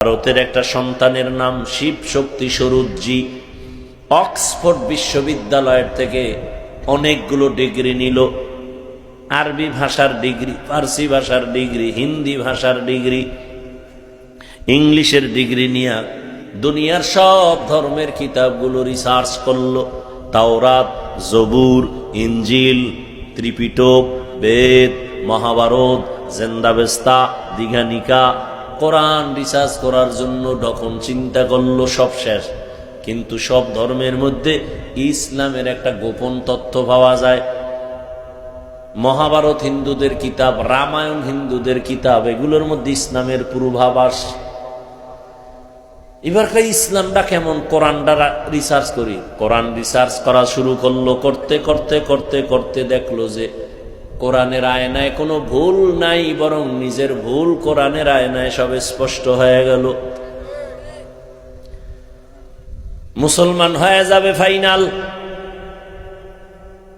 ভারতের একটা সন্তানের নাম শিব শক্তি স্বরূপজি, অক্সফোর্ড বিশ্ববিদ্যালয়ের থেকে অনেকগুলো ডিগ্রি নিল। আরবি ভাষার ডিগ্রি, ফার্সি ভাষার ডিগ্রি, হিন্দি ভাষার ডিগ্রি, ইংলিশের ডিগ্রি নিয়ে দুনিয়ার সব ধর্মের কিতাবগুলো রিসার্চ করল। তাওরাত, জবুর, ইঞ্জিল, ত্রিপিটক, বেদ, মহাভারত, জেন্দাবেস্তা দীঘানিকা কোরআন রিসার্চ করার জন্য যখন চিন্তা করল, সব শেষ। কিন্তু সব ধর্মের মধ্যে ইসলামের একটা গোপন তথ্য পাওয়া যায়। মহাভারত হিন্দুদের কিতাব, রামায়ণ হিন্দুদের কিতাব, এগুলোর মধ্যে ইসলামের পূর্বাভাস। এবারকার ইসলামটা কেমন? কোরআনটা রিসার্চ করি। কোরআন রিসার্চ করা শুরু করল, করতে করতে করতে করতে দেখল যে কোরআনের আয়নায় কোনো ভুল নাই, বরং নিজের ভুল কোরআনের আয়নায় সব স্পষ্ট হয়ে গেল। মুসলমান হয়ে যাবে ফাইনাল।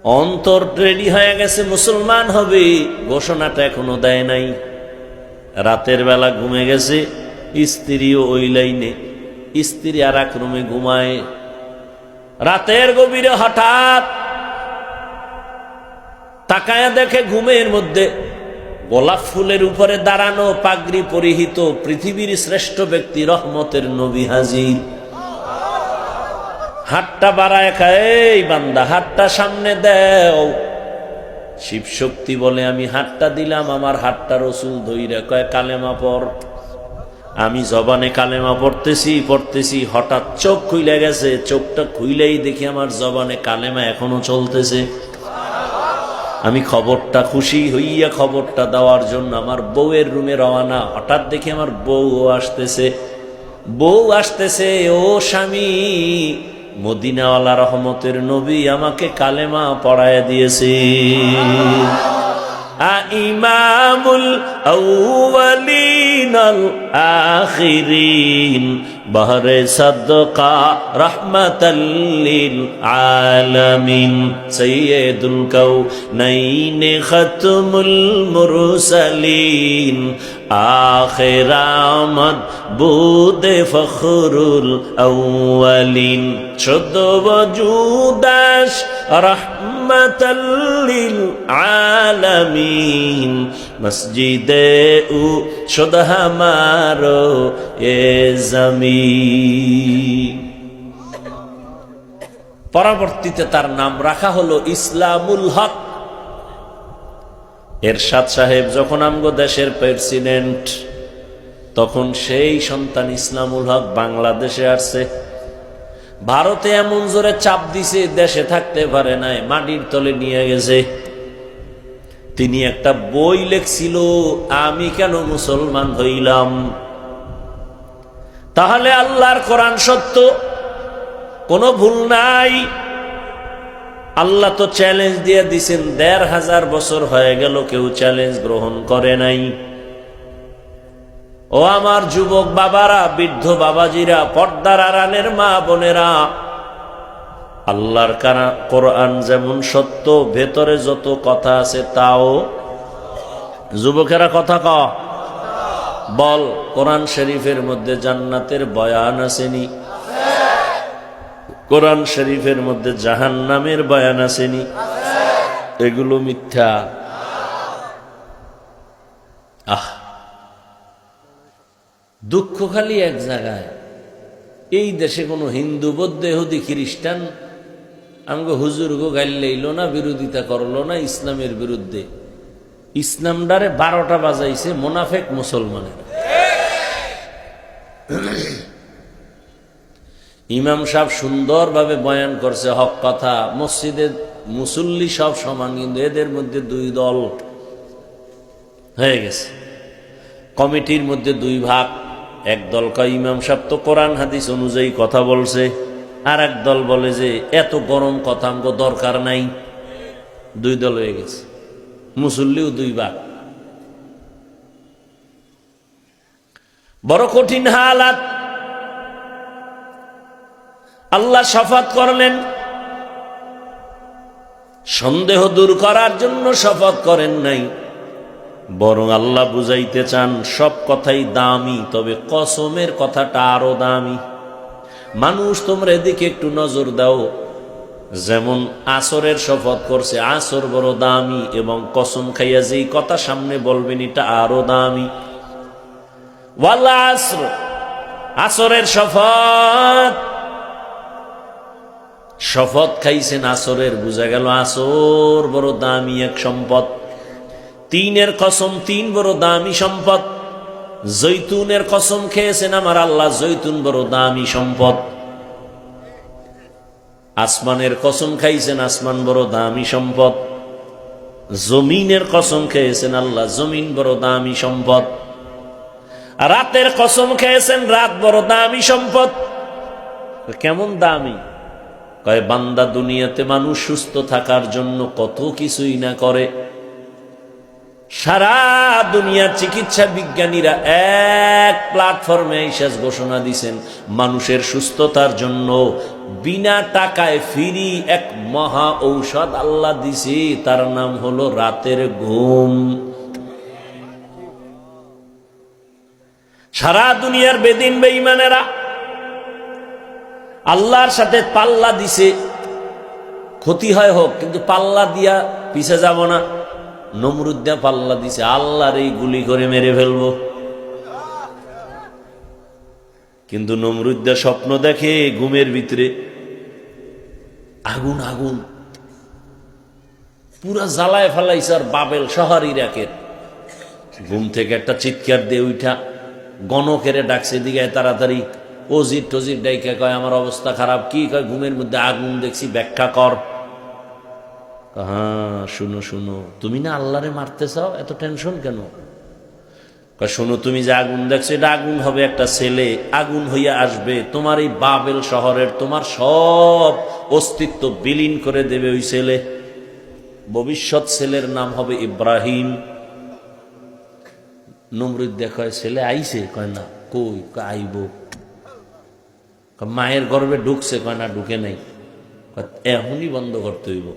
অন্তর রেডি হয়ে গেছে, মুসলমান হবে। ঘোষণাটা এখনও দেয় নাই। রাতের বেলা ঘুমে গেছে, স্ত্রীও ওই লাইনে। স্ত্রী আর এক রুমে ঘুমায়। রাতের গভীরে হঠাৎ তাকায়া দেখে ঘুমের মধ্যে গোলাপ ফুলের উপরে দাঁড়ানো পাগড়ি পরিহিত পৃথিবীর শ্রেষ্ঠ ব্যক্তি রহমতের নবী হাজির। হাতটা বাড়ায় এই বান্দা, হাতটা সামনে দেও। শিব শক্তি বলে, আমি হাতটা দিলাম, আমার হাতটা রসুল ধইরা কয়, কালেমা পর আমি জবানে কালেমা পড়তেছি পড়তেছি, হঠাৎ চোখ খুইলে গেছে, চোখটা খুইলেই দেখি আমার জবানে কালেমা এখনও চলতেছে। আমি খবরটা খুশি হইয়া খবরটা দেওয়ার জন্য আমার বউয়ের রুমে রওয়ানা হঠাৎ দেখি আমার বউ আসতেছে। বউ আসতেছে, ও স্বামী, মদিনাওয়ালা রহমতের নবী আমাকে কালেমা পড়ায় দিয়েছে। আ ইমামুল আউয়ালিন আল আখিরিন বহরে সদকা রহমতাল্লিল আলামিন সৈয়দুল কাউনাইন খতমুল মুরসালিন আখির আমদ বুদে ফখরুল আউয়ালিন। চোদ্দ বজুদাস রহমতাল্লিল আলামিন। মসজিদে উ শুধ হামারো এ জমিন। পরবর্তীতে তার নাম রাখা হলো ইসলামুল হক। এরশাদ সাহেব যখন আমগো দেশের প্রেসিডেন্ট, তখন সেই সন্তান ইসলামুল হক বাংলাদেশে আসছে। ভারতে এমন জোরে চাপ দিছে, দেশে থাকতে পারে নাই, মাটির তলে নিয়ে গেছে। তিনি একটা বই লেখছিল, আমি কেন মুসলমান হইলাম? তাহলে আল্লাহর কোরআন সত্য, কোনো ভুল নাই। আল্লাহ তো চ্যালেঞ্জ দিয়ে দিছেন, দেড় হাজার বছর হয়ে গেল কেউ চ্যালেঞ্জ গ্রহণ করে নাই। ও আমার যুবক বাবারা, বৃদ্ধ বাবাজিরা, পর্দার আরানের মা বোনেরা, আল্লাহর কারা, কোরআন যেমন সত্য, ভেতরে যত কথা আছে তাও। যুবকেরা কথা ক। বল, কোরআন শরীফের মধ্যে জান্নাতের বয়ান আসেনি। কোরআন শরীফের মধ্যে জাহান নামের বয়ান আসেনি। এগুলো মিথ্যা। আহ। দুঃখ খালি এক জায়গায়। এই দেশে কোনো হিন্দু, বৌদ্ধ এহুদি খ্রিস্টান আমাকে হুজুর গো গাইল না, বিরোধিতা করল না ইসলামের বিরুদ্ধে। ইসলামডারে বারোটা বাজাইছে মোনাফেক মুসলমানের। ইমাম সাহেব সুন্দরভাবে বয়ান করছে, হক কথা। মসজিদে মুসল্লি সব সমান, কিন্তু এদের মধ্যে দুই দল হয়ে গেছে। কমিটির মধ্যে দুই ভাগ। এক দল কয়, ইমাম সাহেব তো কোরআন, হাদিস অনুযায়ী কথা বলছে। আর এক দল বলে যে, এত গরম কথা আমগো দরকার নাই। দুই দল হয়ে গেছে। মুসল্লিও দুই ভাগ। বড় কঠিন হালাত। আল্লাহ শপথ করলেন। সন্দেহ দূর করার জন্য শপথ করেন নাই। বরং আল্লাহ বুঝাইতে চান, সব কথাই দামি, তবে কসমের কথাটা আরও দামি। মানুষ, তোমরা এদিকে একটু নজর দাও। যেমন আসরের শপথ করছে, আসর বড় দামি এবং কসম খাইয়া যেই কথা সামনে বলবেন, এটা আরও দামি। ওয়াল্লা আসর, আসরের শপথ শপথ খাইছেন আসরের, বুঝা গেল আসর বড় দামি এক সম্পদ। তিনের কসম তিন বড় দামি সম্পদ। জৈতুনের কসম খেয়েছেন আমার আল্লাহ, জৈতুন বড় দামি সম্পদ। আসমানের কসম খাইছেন আসমান বড় দামি সম্পদ। জমিনের কসম খেয়েছেন আল্লাহ, জমিন বড় দামি সম্পদ। রাতের কসম খেয়েছেন, রাত বড় দামি সম্পদ। কেমন দামি? কয়, বান্দা দুনিয়াতে মানুষ সুস্থ থাকার জন্য কত কিছুই না করে। সারা দুনিয়ার চিকিৎসা বিজ্ঞানীরা এক প্ল্যাটফর্মে শেষ ঘোষণা দিছেন, মানুষের সুস্থতার জন্য বিনা টাকায় ফিরি এক মহা ঔষধ আল্লাহ দিছি, তার নাম হলো রাতের ঘুম। সারা দুনিয়ার বেদিন বেঈমানেরা আল্লাহর সাথে পাল্লা দিছে। ক্ষতি হয় হোক, কিন্তু পাল্লা দিয়া পিছে যাব না। নমরুদ্দা পাল্লা দিছে, আল্লাহর এই গুলি করে মেরে ফেলব। কিন্তু নমরুদ্দা স্বপ্ন দেখে ঘুমের ভিতরে আগুন আগুন। পুরা জ্বালায় ফেলাইছে আর বাবেল শহর ইরাকের ঘুম থেকে একটা চিৎকার দিয়ে উঠা গণকেরে ডাকছে দিকে তাড়াতাড়ি। অজির টজির ডাইকা কয়, আমার অবস্থা খারাপ। কি কয়, ঘুমের মধ্যে আগুন দেখছি, ব্যাখ্যা কর। হ্যাঁ শুনো শুনো। তুমি না আল্লাহরে মারতে চাও এত টেনশন কেন? শোনো, তুমি যে আগুন দেখছ, এটা আগুন হবে একটা ছেলে। আগুন হইয়া আসবে। তোমার এই বাবেল শহরের তোমার সব অস্তিত্ব বিলীন করে দেবে ওই ছেলে। ভবিষ্যৎ ছেলের নাম হবে ইব্রাহিম। নমরুদ দেখায় ছেলে আইছে? কয়, না। কই? আইব। মায়ের গর্ভে ঢুকছে। কয়, না, ঢুকে নাই। এখনই বন্ধ করতে হইব।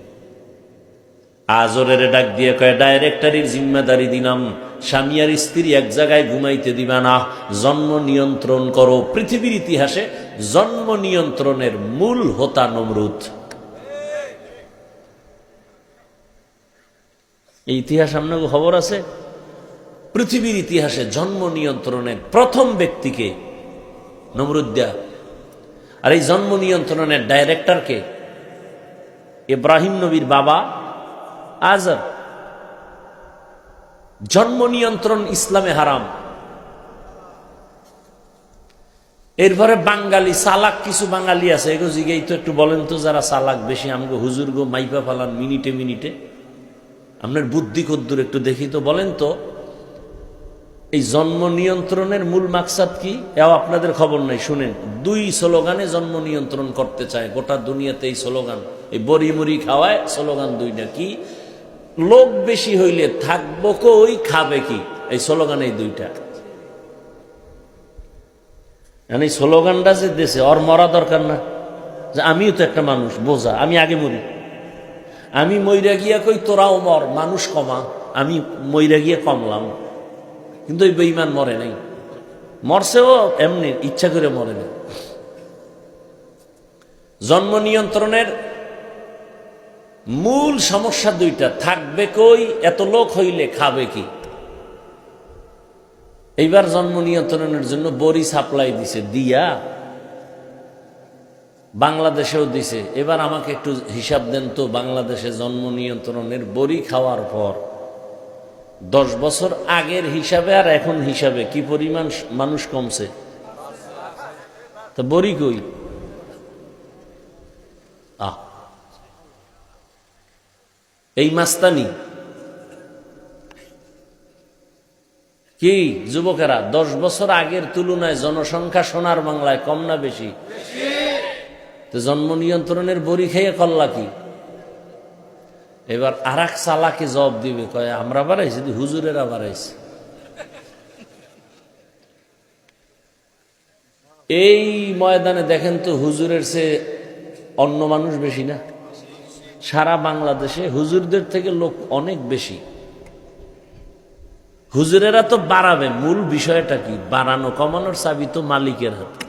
আজরের ডাক দিয়ে কয়, ডাইরেক্টরির জিম্মাদারি দিলাম। স্বামী আর স্ত্রী এক জায়গায় ঘুমাইতে দিবা না। জন্ম নিয়ন্ত্রণ করো। পৃথিবীর ইতিহাসে জন্ম নিয়ন্ত্রণের মূল হোতা নমরুদ। এই ইতিহাস আপনার খবর আছে? পৃথিবীর ইতিহাসে জন্ম নিয়ন্ত্রণের প্রথম ব্যক্তিকে নমরুদ্দা আর এই জন্ম নিয়ন্ত্রণের ডাইরেক্টরকে? ইব্রাহিম নবীর বাবা আজর জন্ম নিয়ন্ত্রণ ইসলামে হারাম। এরপরে বাঙালি সালাক কিছু বাঙালি আছে। এগো জিগেই তো একটু বলেন তো যারা সালাক বেশি, আমগো হুজুর গো মাইপা ফালান মিনিটে মিনিটে। আপনার বুদ্ধি কদ্দুর একটু দেখি তো বলেন তো। এই জন্ম নিয়ন্ত্রণের মূল মাকসাদ কি? এও আপনাদের খবর নাই, শুনেন। দুই স্লোগানে জন্ম নিয়ন্ত্রণ করতে চায়, গোটা দুনিয়াতে এই স্লোগান। এই বড়ি মুড়ি খাওয়ায় স্লোগান দুইটা কি? লোক বেশি হইলে থাকব কই, খাবে কি? এই স্লোগান এই দুইটা এই স্লোগানটা যে দেশে, ওর মরা দরকার না। যে আমিও তো একটা মানুষ, বোঝা, আমি আগে মরি। আমি মইরা গিয়া কই, তোরাও মর, মানুষ কমা। আমি মইরা গিয়া কমলাম। কিন্তু ওই বেইমান মরে নাই। মরছেও এমনি ইচ্ছা করে মরে নাই। জন্ম নিয়ন্ত্রণের মূল সমস্যা দুইটা, থাকবে কই, এত লোক হইলে খাবে কি? এইবার জন্ম নিয়ন্ত্রণের জন্য বড়ি সাপ্লাই দিছে, দিয়া বাংলাদেশেও দিছে। এবার আমাকে একটু হিসাব দেন তো, বাংলাদেশে জন্ম নিয়ন্ত্রণের বড়ি খাওয়ার পর দশ বছর আগের হিসাবে আর এখন হিসাবে কি পরিমাণ মানুষ কমছে? তো বড়ি কই? আহ। এই মাস্তানি। কি যুবকেরা, দশ বছর আগের তুলনায় জনসংখ্যা সোনার বাংলায় কম না বেশি? তো জন্ম নিয়ন্ত্রণের বড়ি খেয়ে কল্লা কি? এবার আর এক চালাকে জবাব দিবে, কয়, আমরা বাড়াইছি হুজুরেরা বাড়াইছে এই ময়দানে দেখেন তো হুজুরের সে অন্য মানুষ বেশি না? সারা বাংলাদেশে হুজুরদের থেকে লোক অনেক বেশি। হুজুরেরা তো বাড়াবে, মূল বিষয়টা কি? বাড়ানো, কমানোর চাবি তো মালিকের হাত।